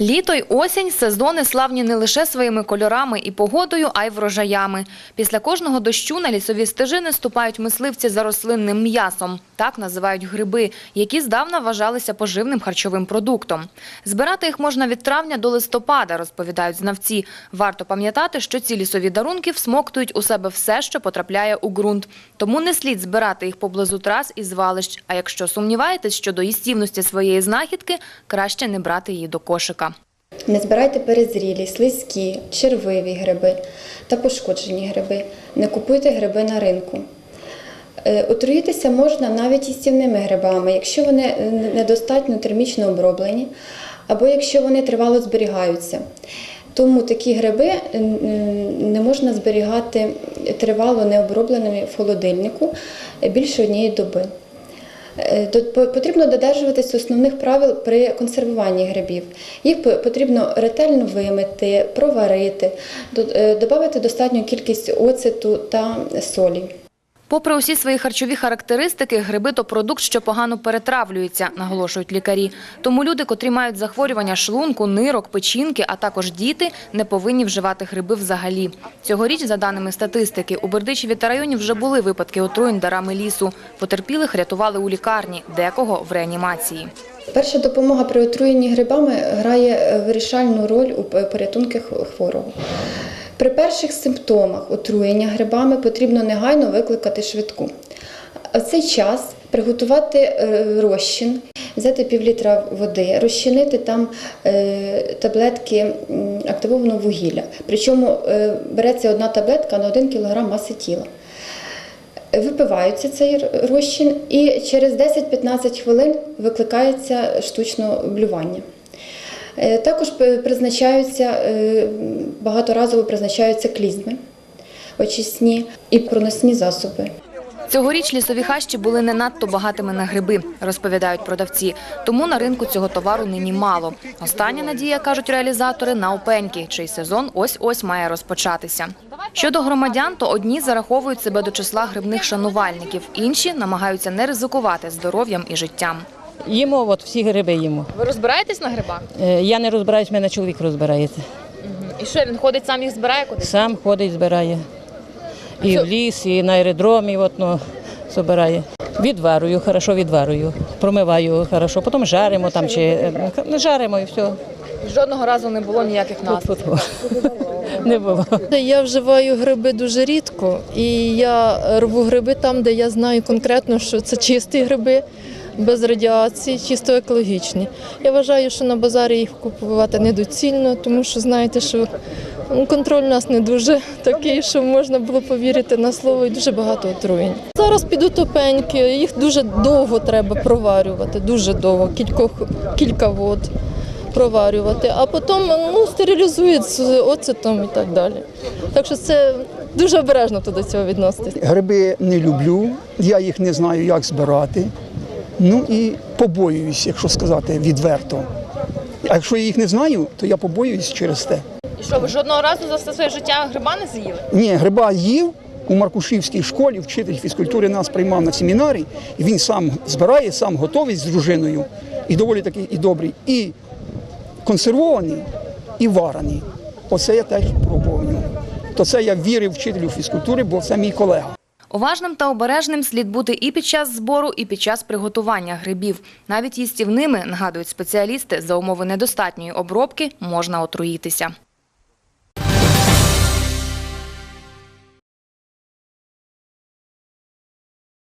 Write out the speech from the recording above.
Літо й осінь сезони славні не лише своїми кольорами і погодою, а й врожаями. Після кожного дощу на лісові стежини ступають мисливці за рослинним м'ясом. Так називають гриби, які здавна вважалися поживним харчовим продуктом. Збирати їх можна від травня до листопада, розповідають знавці. Варто пам'ятати, що ці лісові дарунки всмоктують у себе все, що потрапляє у ґрунт. Тому не слід збирати їх поблизу трас і звалищ. А якщо сумніваєтесь щодо їстівності своєї знахідки, краще не брати її до кошика. Не збирайте перезрілі, слизькі, червиві гриби та пошкоджені гриби. Не купуйте гриби на ринку. Е, Отруїтися можна навіть їстівними грибами, якщо вони е, недостатньо термічно оброблені, або якщо вони тривало зберігаються. Тому такі гриби не можна зберігати тривало необробленими в холодильнику е, більше однієї доби. Е, по- Потрібно додержуватись основних правил при консервуванні грибів. Їх по- потрібно ретельно вимити, проварити, е, додати достатню кількість оцету та солі. Попри усі свої харчові характеристики, гриби то продукт, що погано перетравлюється, наголошують лікарі. Тому люди, котрі мають захворювання шлунку, нирок, печінки, а також діти, не повинні вживати гриби взагалі. Цьогоріч, за даними статистики, у Бердичеві та районі вже були випадки отруєнь дарами лісу. Потерпілих рятували у лікарні, декого в реанімації. Перша допомога при отруєнні грибами грає е, вирішальну роль у п- порятунку хворого. При перших симптомах отруєння грибами потрібно негайно викликати швидку. В цей час приготувати е, розчин, взяти півлітра води, розчинити там е, таблетки активованого вугілля. Причому е, береться одна таблетка на 1 кг маси тіла. Випивається цей розчин і через 10-15 хвилин викликається штучне блювання. Е, Також призначаються е, багаторазово призначаються клізми очисні і проносні засоби. Цьогоріч лісові хащі були не надто багатими на гриби, розповідають продавці. Тому на ринку цього товару нині мало. Остання надія, кажуть реалізатори, на опеньки, чий сезон ось-ось має розпочатися. Щодо громадян, то одні зараховують себе до числа грибних шанувальників, інші намагаються не ризикувати здоров'ям і життям. Їмо, от всі гриби їмо. Ви розбираєтесь на грибах? Е, Я не розбираюсь, мене чоловік розбирається. І що він ходить сам їх збирає кудись? Сам ходить, збирає. І в ліс, і на аеродромі от, ну, збирає. Відварую, хорошо відварую, промиваю хорошо, потім жаримо там чи е, ну, жаримо і все. Жодного разу не було ніяких Фу-фу. Не було. Я вживаю гриби дуже рідко, і я рву гриби там, де я знаю конкретно, що це чисті гриби, без радіації, чисто екологічні. Я вважаю, що на базарі їх купувати недоцільно, тому що знаєте, що ну, контроль у нас не дуже такий, що можна було повірити на слово, і дуже багато отруєнь. Зараз підуть опеньки, їх дуже довго треба проварювати, дуже довго, кількох, кілька вод проварювати, а потім ну, стерилізують з оцетом і так далі. Так що це дуже обережно до цього відноситись. Гриби не люблю, я їх не знаю, як збирати. Ну і побоююсь, якщо сказати відверто. А якщо я їх не знаю, то я побоююсь через те. І що, ви жодного разу за все своє життя гриба не з'їли? Ні, гриба їв у Маркушівській школі, вчитель фізкультури нас приймав на семінарі, і він сам збирає, сам готовий з дружиною, і доволі такий і добрий, і консервований, і варений. Оце я теж пробую. То це я вірив вчителю фізкультури, бо це мій колега. Уважним та обережним слід бути і під час збору, і під час приготування грибів. Навіть їстівними, нагадують спеціалісти, за умови недостатньої обробки можна отруїтися.